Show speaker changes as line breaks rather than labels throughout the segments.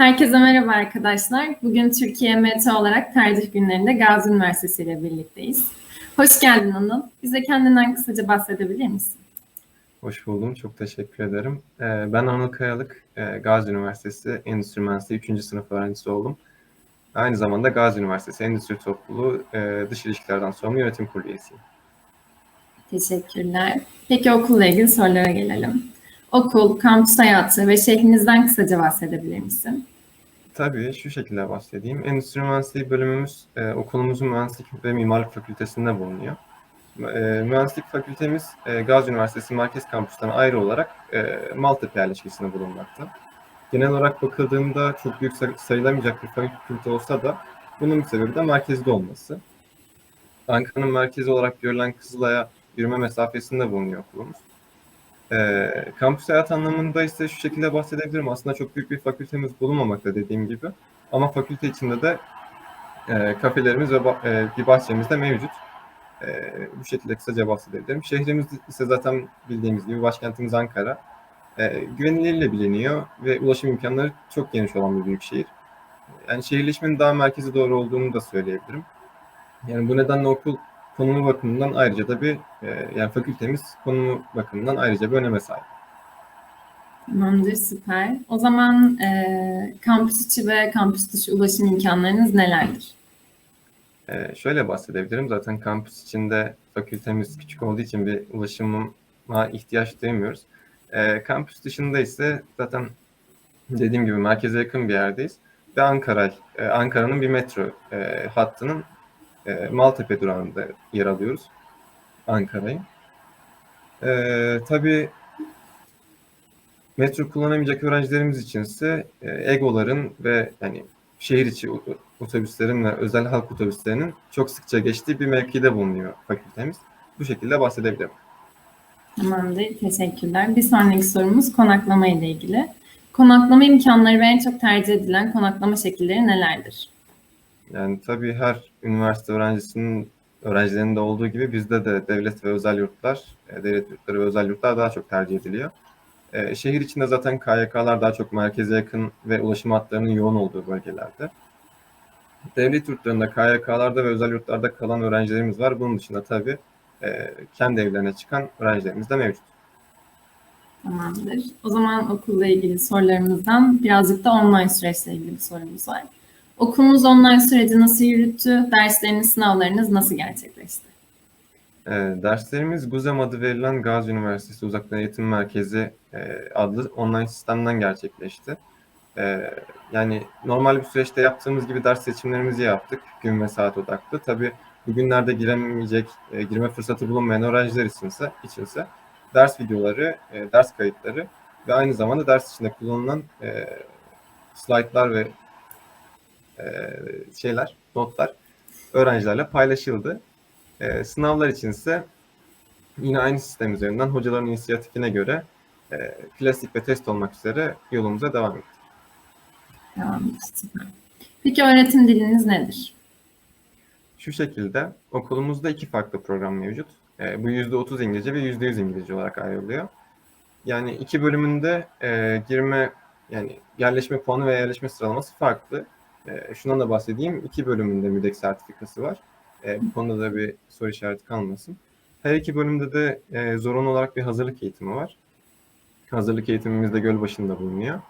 Herkese merhaba arkadaşlar. Bugün Türkiye METE olarak tercih günlerinde Gazi Üniversitesi ile birlikteyiz. Hoş geldin Anıl. Bize kendinden kısaca bahsedebilir misin?
Hoş buldum. Çok teşekkür ederim. Ee, Ben Anıl Kayalık, e, Gazi Üniversitesi Endüstri Mühendisliği 3. sınıf öğrencisi oldum. Aynı zamanda Gazi Üniversitesi Endüstri Topluluğu e, Dış İlişkilerden Sorumlu Yönetim Kurulu üyesiyim.
Teşekkürler. Peki okulla ilgili sorulara gelelim. Okul, kampüs hayatı ve şehrinizden kısaca bahsedebilir misin?
Tabii şu şekilde bahsedeyim. Endüstri Mühendisliği bölümümüz e, okulumuzun Mühendislik ve Mimarlık Fakültesinde bulunuyor. E, Mühendislik Fakültemiz e, Gazi Üniversitesi Merkez Kampüsü'nden ayrı olarak e, Maltepe yerleşkesinde bulunmakta. Genel olarak bakıldığında çok büyük say- sayılamayacak bir fakülte olsa da bunun bir sebebi de merkezde olması. Ankara'nın merkezi olarak görülen Kızılay'a yürüme mesafesinde bulunuyor okulumuz. Ee, kampüs hayat anlamında ise şu şekilde bahsedebilirim. Aslında çok büyük bir fakültemiz bulunmamakta dediğim gibi. Ama fakülte içinde de e, kafelerimiz ve ba- e, bir bahçemiz de mevcut. E, bu şekilde kısaca bahsedebilirim. Şehrimiz ise zaten bildiğimiz gibi başkentimiz Ankara. E, güvenilirliğiyle biliniyor ve ulaşım imkanları çok geniş olan bir büyük şehir. Yani şehirleşmenin daha merkeze doğru olduğunu da söyleyebilirim. Yani bu nedenle okul konumu bakımından ayrıca da bir e, yani fakültemiz konumu bakımından ayrıca bir öneme sahip.
Tamamdır, süper. O zaman e, kampüs içi ve kampüs dışı ulaşım imkanlarınız nelerdir?
Ee, şöyle bahsedebilirim. Zaten kampüs içinde fakültemiz küçük olduğu için bir ulaşıma ihtiyaç duymuyoruz. Ee, kampüs dışında ise zaten dediğim gibi merkeze yakın bir yerdeyiz. Ve Ankara, e, Ankara'nın bir metro e, hattının e, Maltepe durağında yer alıyoruz. Ankara'yı. Ee, tabii metro kullanamayacak öğrencilerimiz içinse e, EGO'ların ve yani şehir içi otobüslerin ve özel halk otobüslerinin çok sıkça geçtiği bir mevkide bulunuyor fakültemiz. Bu şekilde bahsedebilirim.
Tamamdır, teşekkürler. Bir sonraki sorumuz konaklama ile ilgili. Konaklama imkanları ve en çok tercih edilen konaklama şekilleri nelerdir?
Yani tabii her üniversite öğrencisinin öğrencilerinde olduğu gibi bizde de devlet ve özel yurtlar, e, devlet yurtları ve özel yurtlar daha çok tercih ediliyor. E, şehir içinde zaten KYK'lar daha çok merkeze yakın ve ulaşım hatlarının yoğun olduğu bölgelerde. Devlet yurtlarında, KYK'larda ve özel yurtlarda kalan öğrencilerimiz var. Bunun dışında tabii e, kendi evlerine çıkan öğrencilerimiz de mevcut.
Tamamdır. O zaman okulla ilgili sorularımızdan birazcık da online süreçle ilgili bir sorumuz var. Okulunuz online süreci nasıl yürüttü? Dersleriniz, sınavlarınız nasıl gerçekleşti?
E, derslerimiz GUZEM adı verilen Gazi Üniversitesi Uzaktan Eğitim Merkezi e, adlı online sistemden gerçekleşti. E, yani normal bir süreçte yaptığımız gibi ders seçimlerimizi yaptık. Gün ve saat odaklı. Tabii bugünlerde giremeyecek, e, girme fırsatı bulunmayan öğrenciler içinse, içinse ders videoları, e, ders kayıtları ve aynı zamanda ders içinde kullanılan e, slaytlar ve şeyler, notlar öğrencilerle paylaşıldı. E, sınavlar içinse yine aynı sistem üzerinden hocaların inisiyatifine göre e, klasik ve test olmak üzere yolumuza devam ettik.
Tamamdır, süper. Peki öğretim diliniz nedir?
Şu şekilde okulumuzda iki farklı program mevcut. E, bu %30 İngilizce ve %100 İngilizce olarak ayrılıyor. Yani iki bölümünde e, girme yani yerleşme puanı ve yerleşme sıralaması farklı. E, şundan da bahsedeyim. İki bölümünde müdek sertifikası var. E, bu konuda da bir soru işareti kalmasın. Her iki bölümde de e, zorunlu olarak bir hazırlık eğitimi var. Hazırlık eğitimimiz de Gölbaşı'nda bulunuyor.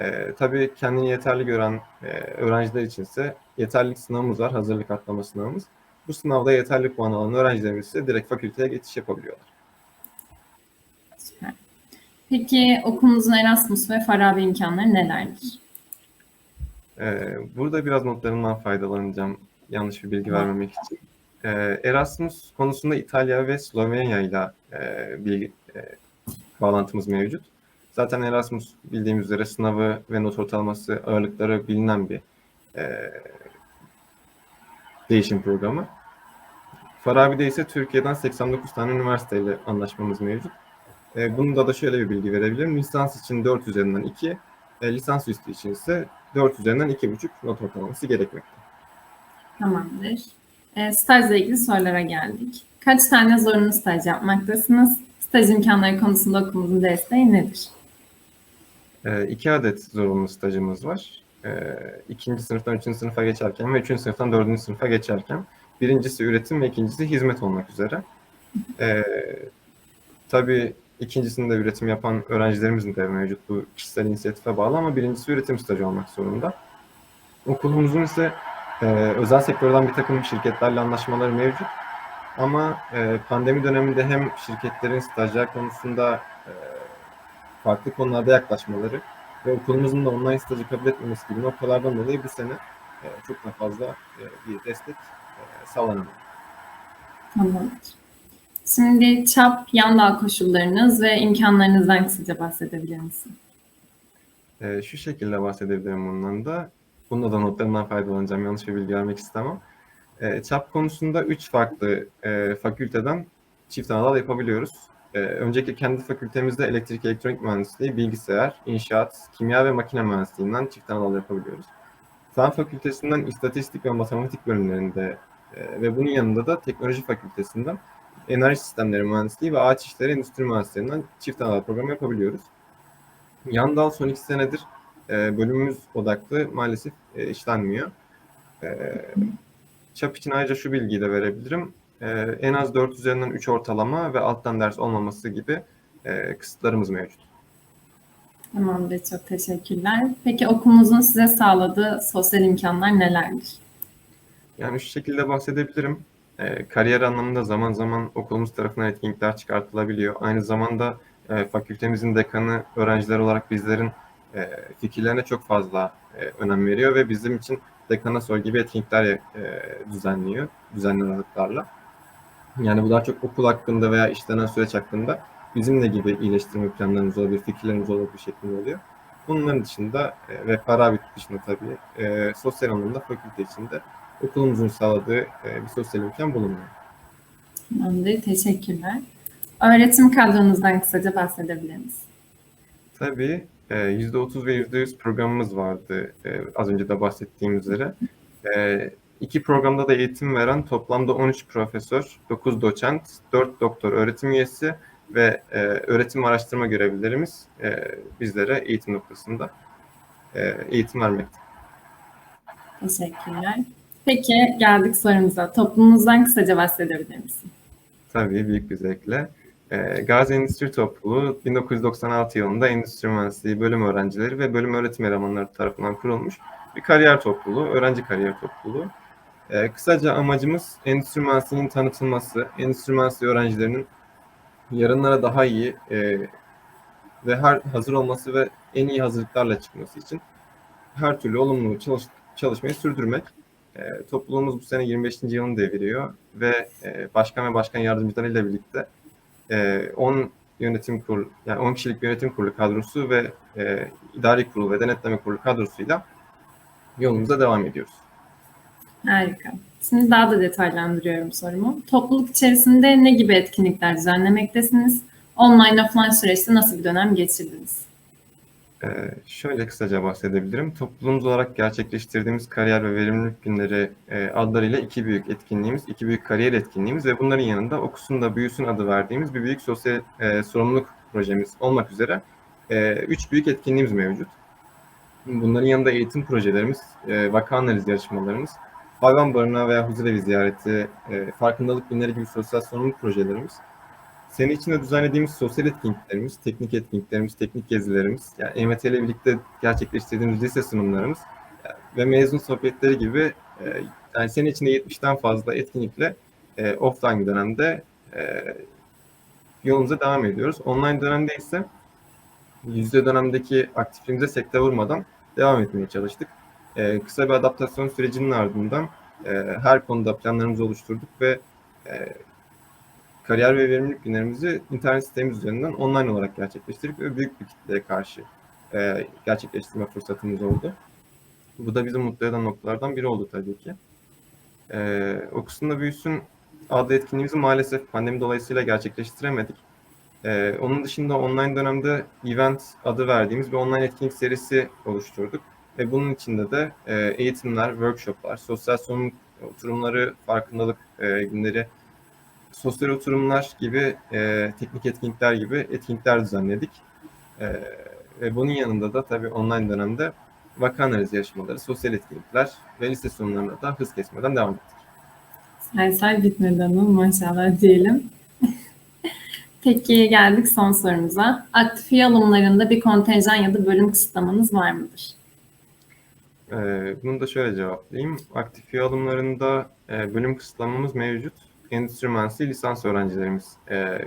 E, tabii kendini yeterli gören e, öğrenciler içinse yeterlilik sınavımız var, hazırlık atlama sınavımız. Bu sınavda yeterli puan alan öğrencilerimiz ise direkt fakülteye geçiş yapabiliyorlar.
Süper. Peki okulunuzun Erasmus ve Farabi imkanları nelerdir?
Ee, burada biraz notlarımdan faydalanacağım yanlış bir bilgi vermemek için. Ee, Erasmus konusunda İtalya ve Slovenya ile e, bir e, bağlantımız mevcut. Zaten Erasmus bildiğimiz üzere sınavı ve not ortalaması ağırlıkları bilinen bir e, değişim programı. Farabi'de ise Türkiye'den 89 tane üniversiteyle anlaşmamız mevcut. E, bunda da şöyle bir bilgi verebilirim. Lisans için 4 üzerinden 2, e, lisans üstü için ise 4 üzerinden 2,5 not ortalaması gerekmekte.
Tamamdır. E, stajla ilgili sorulara geldik. Kaç tane zorunlu staj yapmaktasınız? Staj imkanları konusunda okulumuzun desteği nedir?
E, iki adet zorunlu stajımız var. E, ikinci sınıftan üçüncü sınıfa geçerken ve üçüncü sınıftan dördüncü sınıfa geçerken. Birincisi üretim ve ikincisi hizmet olmak üzere. E, tabii ikincisinde üretim yapan öğrencilerimizin de mevcut. Bu kişisel inisiyatife bağlı ama birincisi üretim stajı olmak zorunda. Okulumuzun ise e, özel sektörden bir takım şirketlerle anlaşmaları mevcut. Ama e, pandemi döneminde hem şirketlerin stajyer konusunda e, farklı konularda yaklaşmaları ve okulumuzun da online stajı kabul etmemesi gibi noktalardan dolayı bu sene e, çok da fazla e, bir destek e, sağlanamadı.
Tamamdır. Şimdi çap, yan dal koşullarınız ve imkanlarınızdan kısaca bahsedebilir misin?
E, şu şekilde bahsedebilirim bundan da. Bunda da notlarımdan faydalanacağım. Yanlış bir bilgi vermek istemem. E, çap konusunda üç farklı e, fakülteden çift anadal yapabiliyoruz. E, öncelikle kendi fakültemizde elektrik elektronik mühendisliği, bilgisayar, inşaat, kimya ve makine mühendisliğinden çift anadal yapabiliyoruz. Fen fakültesinden istatistik ve matematik bölümlerinde e, ve bunun yanında da teknoloji fakültesinden enerji sistemleri mühendisliği ve ağaç işleri endüstri mühendislerinden çift anadal programı yapabiliyoruz. Yan dal son iki senedir e, bölümümüz odaklı maalesef e, işlenmiyor. E, çap için ayrıca şu bilgiyi de verebilirim. E, en az 4 üzerinden 3 ortalama ve alttan ders olmaması gibi e, kısıtlarımız mevcut.
Tamamdır, çok teşekkürler. Peki okulumuzun size sağladığı sosyal imkanlar nelerdir?
Yani şu şekilde bahsedebilirim. E, kariyer anlamında zaman zaman okulumuz tarafından etkinlikler çıkartılabiliyor. Aynı zamanda e, fakültemizin dekanı öğrenciler olarak bizlerin e, fikirlerine çok fazla e, önem veriyor ve bizim için dekana sor gibi etkinlikler e, düzenliyor, düzenli aralıklarla. Yani bu daha çok okul hakkında veya işlenen süreç hakkında bizimle gibi iyileştirme planlarımız olabilir, fikirlerimiz olabilir şeklinde oluyor. Bunların dışında e, ve para dışında tabii e, sosyal anlamda fakülte içinde okulumuzun sağladığı e, bir sosyal imkan bulunmuyor.
Tamamdır, teşekkürler. Öğretim kadronuzdan kısaca bahsedebilir misiniz?
Tabii e, %30 ve %100 programımız vardı e, az önce de bahsettiğim üzere. E, iki programda da eğitim veren toplamda 13 profesör, 9 doçent, 4 doktor öğretim üyesi ve e, öğretim araştırma görevlilerimiz e, bizlere eğitim noktasında e, eğitim vermekte.
Teşekkürler. Peki geldik sorumuza. Toplumunuzdan kısaca bahsedebilir misin?
Tabii büyük bir zevkle. E, Gazi Endüstri Topluluğu 1996 yılında Endüstri Mühendisliği bölüm öğrencileri ve bölüm öğretim elemanları tarafından kurulmuş bir kariyer topluluğu, öğrenci kariyer topluluğu. E, kısaca amacımız endüstri mühendisliğinin tanıtılması, endüstri mühendisliği öğrencilerinin yarınlara daha iyi e, ve her hazır olması ve en iyi hazırlıklarla çıkması için her türlü olumlu çalış, çalışmayı sürdürmek. E, topluluğumuz bu sene 25. yılını deviriyor ve e, başkan ve başkan yardımcılarıyla birlikte e, 10 yönetim kurulu, yani 10 kişilik yönetim kurulu kadrosu ve e, idari kurulu ve denetleme kurulu kadrosuyla yolumuza devam ediyoruz.
Harika. Şimdi daha da detaylandırıyorum sorumu. Topluluk içerisinde ne gibi etkinlikler düzenlemektesiniz? Online offline süreçte nasıl bir dönem geçirdiniz?
Ee, şöyle kısaca bahsedebilirim. Topluluğumuz olarak gerçekleştirdiğimiz kariyer ve verimlilik günleri e, adlarıyla iki büyük etkinliğimiz, iki büyük kariyer etkinliğimiz ve bunların yanında okusun da büyüsün adı verdiğimiz bir büyük sosyal e, sorumluluk projemiz olmak üzere e, üç büyük etkinliğimiz mevcut. Bunların yanında eğitim projelerimiz, e, vaka analiz yarışmalarımız, hayvan barınağı veya huzurevi ziyareti, e, farkındalık günleri gibi sosyal sorumluluk projelerimiz, sene içinde düzenlediğimiz sosyal etkinliklerimiz, teknik etkinliklerimiz, teknik gezilerimiz, yani EMT ile birlikte gerçekleştirdiğimiz lise sunumlarımız ve mezun sohbetleri gibi e, yani sene içinde 70'ten fazla etkinlikle e, offline dönemde e, yolumuza devam ediyoruz. Online dönemde ise yüzde dönemdeki aktifliğimize sekte vurmadan devam etmeye çalıştık. E, kısa bir adaptasyon sürecinin ardından e, her konuda planlarımızı oluşturduk ve e, kariyer ve verimlilik günlerimizi internet sitemiz üzerinden online olarak gerçekleştirdik ve büyük bir kitleye karşı e, gerçekleştirme fırsatımız oldu. Bu da bizi mutlu eden noktalardan biri oldu tabii ki. E, Okusun da Büyüsün adlı etkinliğimizi maalesef pandemi dolayısıyla gerçekleştiremedik. E, onun dışında online dönemde event adı verdiğimiz bir online etkinlik serisi oluşturduk. Ve bunun içinde de e, eğitimler, workshoplar, sosyal sorumluluk oturumları, farkındalık e, günleri, sosyal oturumlar gibi e, teknik etkinlikler gibi etkinlikler düzenledik. E, ve bunun yanında da tabii online dönemde vaka analizi yarışmaları, sosyal etkinlikler ve lise sunumlarına da hız kesmeden devam ettik.
Say say bitmedi hanım maşallah diyelim. Peki geldik son sorumuza. Aktif üye alımlarında bir kontenjan ya da bölüm kısıtlamanız var mıdır?
Ee, bunu da şöyle cevaplayayım. Aktif üye alımlarında e, bölüm kısıtlamamız mevcut. Endüstri mühendisliği lisans öğrencilerimiz e,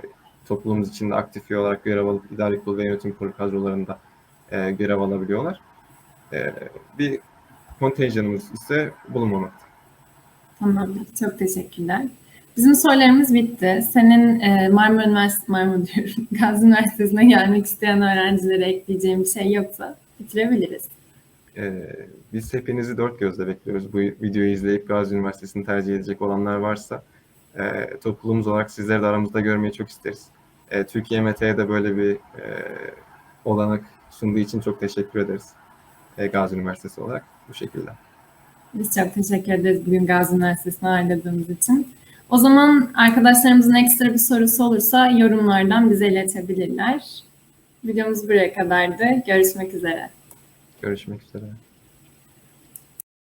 toplumumuz içinde aktif olarak görev alıp idari kurulu ve yönetim kurulu kadrolarında e, görev alabiliyorlar. E, bir kontenjanımız ise bulunmamakta.
Tamamdır. Çok teşekkürler. Bizim sorularımız bitti. Senin e, Marmara Üniversitesi, Marmara diyorum, Gazi Üniversitesi'ne gelmek isteyen öğrencilere ekleyeceğim bir şey yoksa bitirebiliriz.
Ee, biz hepinizi dört gözle bekliyoruz. Bu videoyu izleyip Gazi Üniversitesi'ni tercih edecek olanlar varsa e, topluluğumuz olarak sizleri de aramızda görmeyi çok isteriz. E, Türkiye MT'ye de böyle bir e, olanak sunduğu için çok teşekkür ederiz. E, Gazi Üniversitesi olarak bu şekilde.
Biz çok teşekkür ederiz bugün Gazi Üniversitesi'ni ağırladığımız için. O zaman arkadaşlarımızın ekstra bir sorusu olursa yorumlardan bize iletebilirler. Videomuz buraya kadardı. Görüşmek üzere.
Görüşmek üzere.